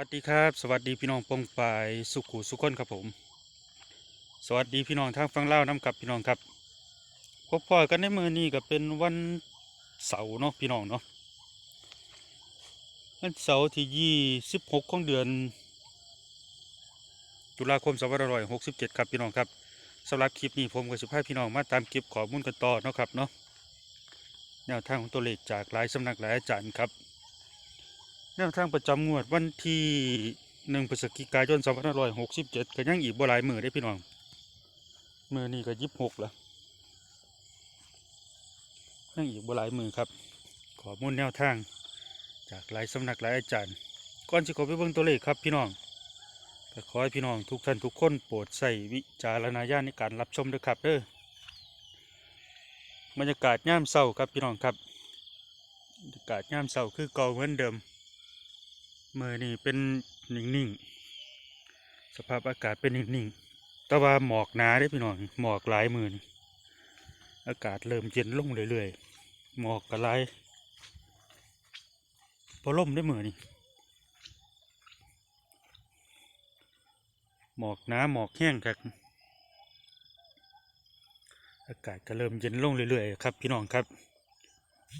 สวัสดีครับสวัสดีพี่น้องปงปายสุขุสุขคนครับผม สวัสดีพี่น้องทางฟังเล่าน้ำกับพี่น้องครับพบพอกันในมือนี้ก็เป็นวันเสาร์เนาะพี่น้องเนาะวันเสาร์ที่ยี่สิบหกของเดือน ตุลาคมสองพันห้าร้อยหกสิบเจ็ดครับพี่น้องครับสำหรับคลิปนี้ผมกับสิบห้าพี่น้องมาตามเก็บข้อมูลกันต่อเนาะครับเนาะแนวทางของตัวเลขจากหลายสำนักหลายอาจารย์ครับ แนวทางประจำงวดวันที่หนึ่งพฤศจิกายนสองพันห้าร้อยหกสิบเจ็ดก็ยังอีกบ่หลายมือได้พี่น้องมือนี้ก็ยิบหกละยังอีกบ่หลายมือครับ ขอมูลแนวทาง จากหลายสำนักหลายอาจารย์ ก่อนจะขอไปเบิ่งตัวเลขครับพี่น้องก็ขอให้พี่น้องทุกท่านทุกคนโปรดใส่วิจารณญาณในการรับชมด้วยครับเด้อบรรยากาศย่ามเศร้าครับพี่น้องครับบรรยากาศย่ามเศร้าคือเก่าเหมือนเดิม มือนี่เป็นนิ่งๆ สภาพอากาศเป็นนิ่งๆ แต่ว่าหมอกหนาได้พี่น้องหมอกหลายมือนี่อากาศเริ่มเย็นลงเรื่อยๆ หมอกกระไรพอล่มได้มือนี่หมอกหนาหมอกแห้งครับอากาศก็เริ่มเย็นลงเรื่อยๆครับพี่น้องครับ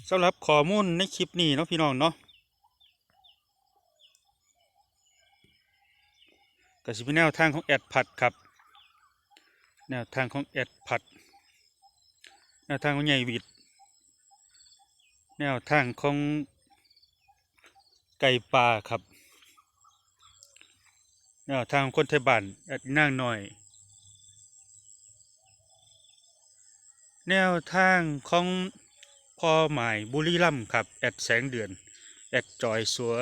สำหรับข้อมูลในคลิปนี้เนาะพี่น้องเนาะ ก็สิเป็นแนวทางของแอดพัดครับ แนวทางของแอดพัด แนวทางของใหญ่วิดแนวทางของไก่ป่าครับแนวทางของคนไทยบ้านแอดนางหน่อย แนวทางของพ่อหมายบุรีรัมครับ แอดแสงเดือน แอดจอยเสือ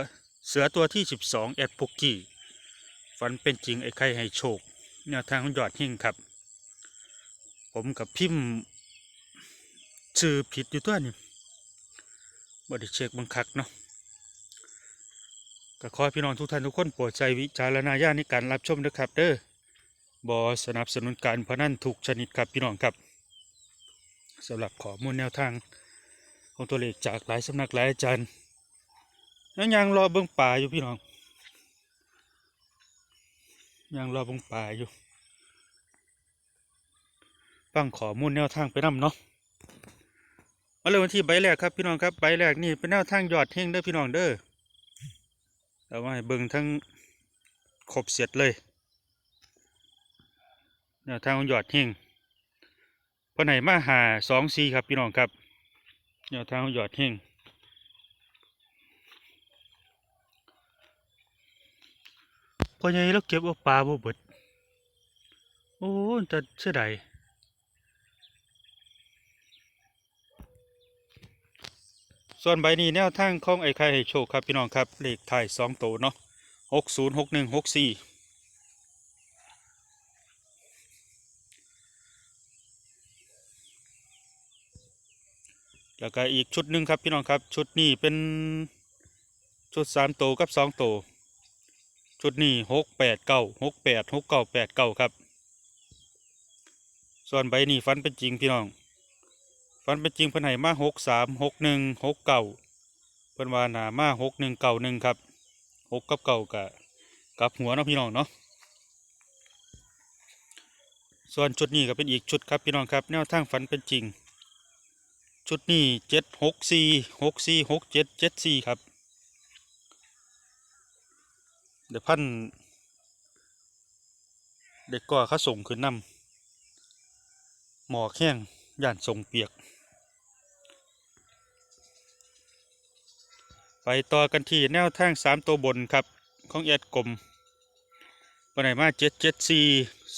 เสือตัวที่ 12 แอดปุกกี้ ฝันเป็นจริงไอ้ไข่ให้โชคแนวทางของยอดหิ่งครับ ผมกับพิมพ์ชื่อผิดอยู่ตัวนี่บไดิเช็คบังคักเนาะก็ขอพี่น้องทุกท่านทุกคนโปรดใจวิจารณญาณในการรับชมนะครับ เด้อบอสนับสนุนการพนันทุกชนิดครับพี่น้องครับสำหรับข้อมูลแนวทางของตัวเลขจากหลายสำนักหลายอาจารย์แล้วยังรอเบิ่งป่าอยู่พี่น้อง ยังรอเบงป่าอยู่ฟังขอมูลแนวทางไปนำเนาะมาเลยวันที่ใบแรกครับพี่น้องครับใบแรกนี่เป็นแนวทางยอดเฮงเด้อพี่น้องเด้อเอามาให้เบิ่งทั้งครบเสร็จเลยแนวทางของยอดเฮงพระไหนมาหาสองสีครับพี่น้องครับแนวทางของยอดเฮง อใหญ่แล้วเก็บเอาปลาบ่เบิด โอ้จะเสียดายส่วนใบนี้แนวทางของไอ้ไข่ให้โชคครับพี่น้องครับเลขถ่ายสองตัวเนาะหกศูนย์หกหนึ่งหกสี่แล้วก็อีกชุดหนึ่งครับพี่น้องครับ ชุดนี้เป็นชุดสามตัวกับสองตัว ชุดนี้หกแปดเก้าหกแปดหกเก้าแปดเก้าครับ ส่วนใบนี้ฟันเป็นจริงพี่น้องฟันเป็นจริงเพิ่นให้มาหกสามหกหนึ่งหกเก้าเพิ่นว่าหนามาหกหนึ่งเก้าหนึ่งครับหกกับเก้ากะกับหัวเนาะพี่น้องเนาะส่วนชุดนี้ก็เป็นอีกชุดครับพี่น้องครับ แนวทางฟันเป็นจริง ชุดนี้เจ็ดหกสี่หกสี่หกเจ็ดเจ็ดสี่ครับ เดี๋ยวพันเด็กก็เขาส่งขึ้นนำหมอแข้งย่านส่งเปียก ไปต่อกันที่แนวทางสามตัวบนครับ ของแอดกลมวันไหนมาเจ็ดเจ็ดสี่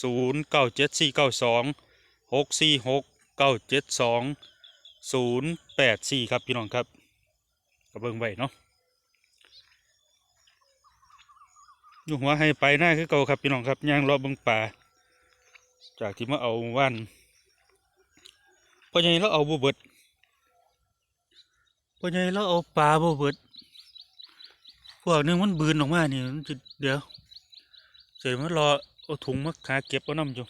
ศูนย์เก้าเจ็ดสี่เก้าสองหกสี่หกเก้าเจ็ดสองศูนย์แปดสี่ครับพี่น้องครับกระเบื้องไว้เนาะ อยู่หัวให้ไปหน้าคือเก่าครับพี่น้องครับย่างรอเบังป่า จากที่มาเอาวันพอใหญ่เราเอาบ่เบิดพอใหญ่เราเอาปลาบ่เบิดพวกนึงมันบืนออกมานี่มันจะเดี๋ยวเสร็จมันรอเอาถุงมาหาเก็บเอาน้ำอยู่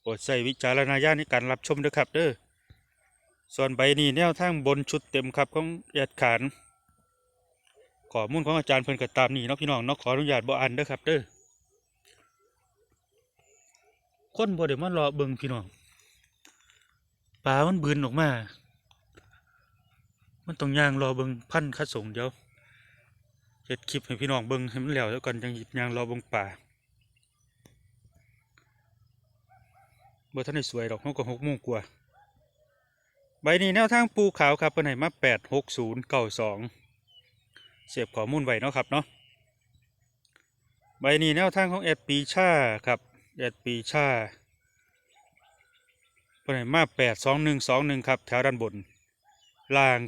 โปรดใส่วิจารณญาณในการรับชมด้วยครับเด้อส่วนใบนี้แนวทางบนชุดเต็มครับของแอดขาน ข้อมูลของอาจารย์เพิ่นก็ตามนี้เนาะพี่น้องเนาะขออนุญาตบ่อ่านเด้อครับเด้อคนบ่ได้มารอเบิ่งพี่น้องปลามันบืนออกมา มันต้องย่างรอเบิ่งพันธุ์คัดส่งเดี๋ยวเฮ็ดคลิปให้พี่น้องเบิ่งให้มันแล้วแล้วก่อนจังหยิบย่างรอเบิ่งปลาบ่ทันได้สวยดอกเฮาก็6โมงกว่าใบนี้แนวทางปูขาวครับเพิ่นให้มา86092 เสียบข้อมูลไว้เนาะครับเนาะใบนี้แนวทางของแอดปีชาครับแอดปีชาเพิ่นให้มา82121ครับแถวด้านบนล่าง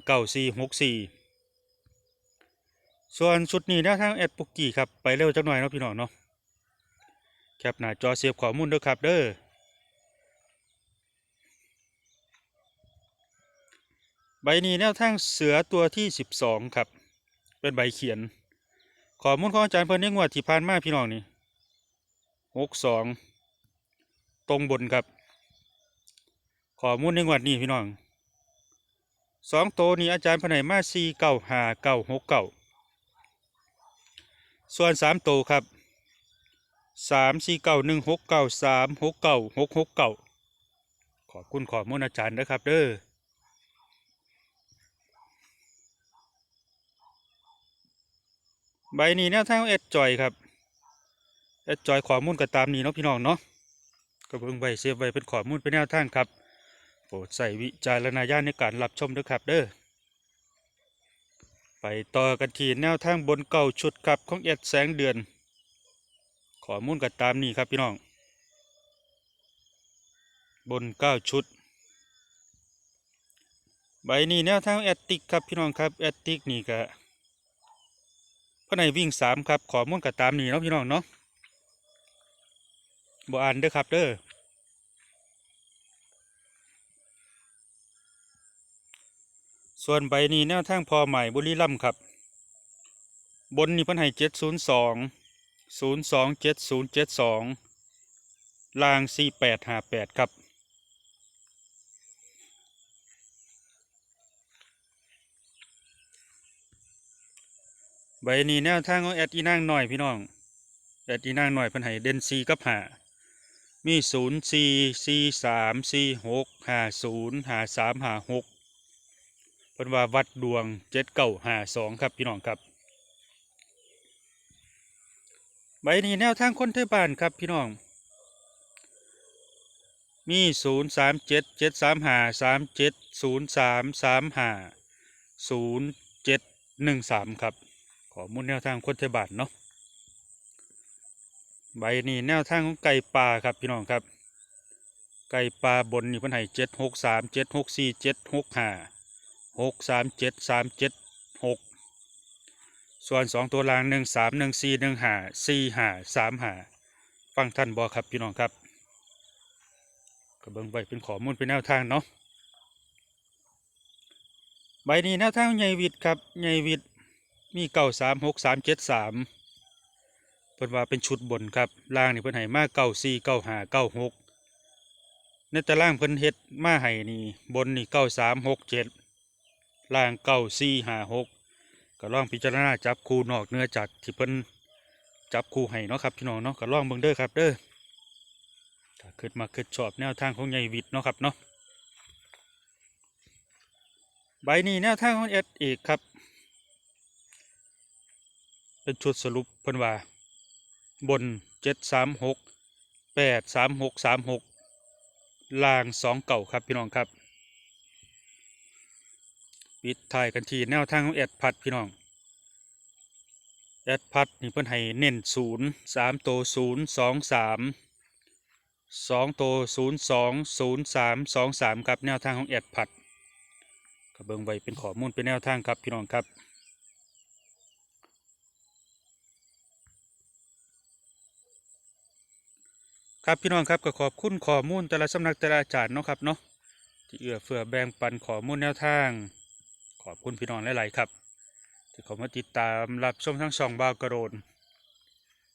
9464ส่วนชุดนี้แนวทางแอดปุกกี้ครับไปเร็วจักหน่อยเนาะพี่น้องเนาะแคปหน้าจอเสียบข้อมูลเด้อครับเด้อใบนี้แนวทางเสือตัวที่ 12 ครับ เป็นใบเขียน ขอมูลของอาจารย์เพิ่นในงวดที่ผ่านมาพี่น้องนี่62ตรงบนครับ ขอมูลในงวดนี้พี่น้องสองโตนี้อาจารย์เพิ่นให้มา495 969ส่วนสามโตครับ3 4 9 1 6 9 3 6 9 6 6 9ขอบคุณข้อมูลอาจารย์นะครับเด้อ ใบนี้แนวทางเอ็ดจอยครับเอ็ดจอยข้อมูลก็ตามนี้เนาะพี่น้องเนาะก็เบิ่งไว้เซฟไว้เป็นข้อมูลเป็นแนวทางครับโปรดใส่วิจารณญาณในการรับชมด้วยครับเด้อไปต่อกันที่แนวทางบนเก่าชุดครับของเอ็ดแสงเดือนข้อมูลก็ตามนี้ครับพี่น้อง บนเก้าชุด ใบนี้แนวทางแอตติกครับพี่น้องครับแอตติกนี่ก็ พ่อนให้วิ่งสามครับ ขอมุ่นกับตามนี้เนาะพี่น้องเนาะบ่อ่านเด้อครับเด้อส่วนใบนี้แนวทางพอใหม่บุรีรัมย์ครับ บนนี่พิ่นให้เจ็ดศูนย์สองศูนย์สองเจ็ดศูนย์เจ็ดสองล่างสี่แปดห้าแปดครับ ใบนี้แนวทางของแอดอีนางหน่อยพี่น้องแอดอีนางหน่อยเพิ่นให้เด่นซีกับหามีศูนย์สี่สี่สามสี่หกห้าศูนย์ห้าสามห้าหกเพิ่นว่าวัดดวงเจ็ดเก้าห้าสองครับพี่น้องครับใบนี้แนวทางคนไทยบ้านครับพี่น้อง มีศูนย์สามเจ็ดเจ็ดสามห้าสามเจ็ดศูนย์สามสามห้าศูนย์เจ็ดหนึ่งสามครับ อมูลแนวทางคนไทบานเนาะใบนี้แนวทางของไก่ป่าครับพี่น้องครับ ไก่ป่าบนนี่เพิ่นให้เจ็ดหกสามเจ็ดหกสี่เจ็ดหกห้าหกสามเจ็ดสามเจ็ดหกส่วนสองตัวล่างหนึ่งสามหนึ่งสี่หนึ่งห้าสี่ห้าสามห้าฟังท่านบอครับพี่น้องครับก็เบิ่งไว้เป็นข้อมูลเป็นแนวทางเนาะใบนี้แนวทางใหญ่วิทย์ครับใหญ่วิทย์ มีเก้าสามหกสามเจ็ดสามเพิ่นว่าเป็นชุดบนครับล่างนี่เพิ่นให้มาเก้าสี่เก้าห้าเก้าหกในตารางเพิ่นเฮ็ดมาให้นี่บนนี่เก้าสามหกเจ็ดล่างเก้าสี่ห้าหกก็ลองพิจารณาจับคู่นอกเนื้อจากที่เพิ่นจับคู่ให้เนาะครับพี่น้องเนาะก็ลองเบิ่งเด้อครับเด้อถ้าคิดมาคิดชอบแนวทางของใหญ่วิทย์เนาะครับเนาะใบนี้แนวทางของเอ็ดเอกครับ เป็นชุดสรุปเพิ่นว่า บนเจ็ดสามหกแปดสามหกสามหกล่างสองเก่าครับพี่น้องครับปิดท้ายกันทีแนวทางของแอดพัดพี่น้องแอดพัดนี่เพิ่นให้เน้นศูนย์สามโตศูนย์สองสามสองโตศูนย์สองศูนย์สามสองสามครับแนวทางของแอดพัดก็เบิงไว้เป็นข้อมูลเป็นแนวทางครับพี่น้องครับ ครับพี่น้องครับก็ขอบคุณข้อมูลแต่ละสำนักแต่ละอาจารย์เนาะครับเนาะที่เอื้อเฟื้อแบ่งปันข้อมูลแนวทาง ขอบคุณพี่น้องหลายๆครับที่เข้ามาติดตามรับชมทั้งสองบาวกระโดน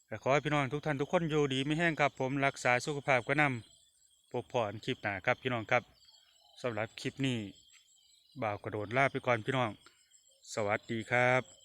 แต่ขอให้พี่น้องทุกท่านทุกคนอยู่ดีไม่แห้งครับผมรักษาสุขภาพก็นำปกผ่อนคลิปหนาครับพี่น้องครับสำหรับคลิปนี้บ่าวกระโดดลาไปก่อนพี่น้อง สวัสดีครับ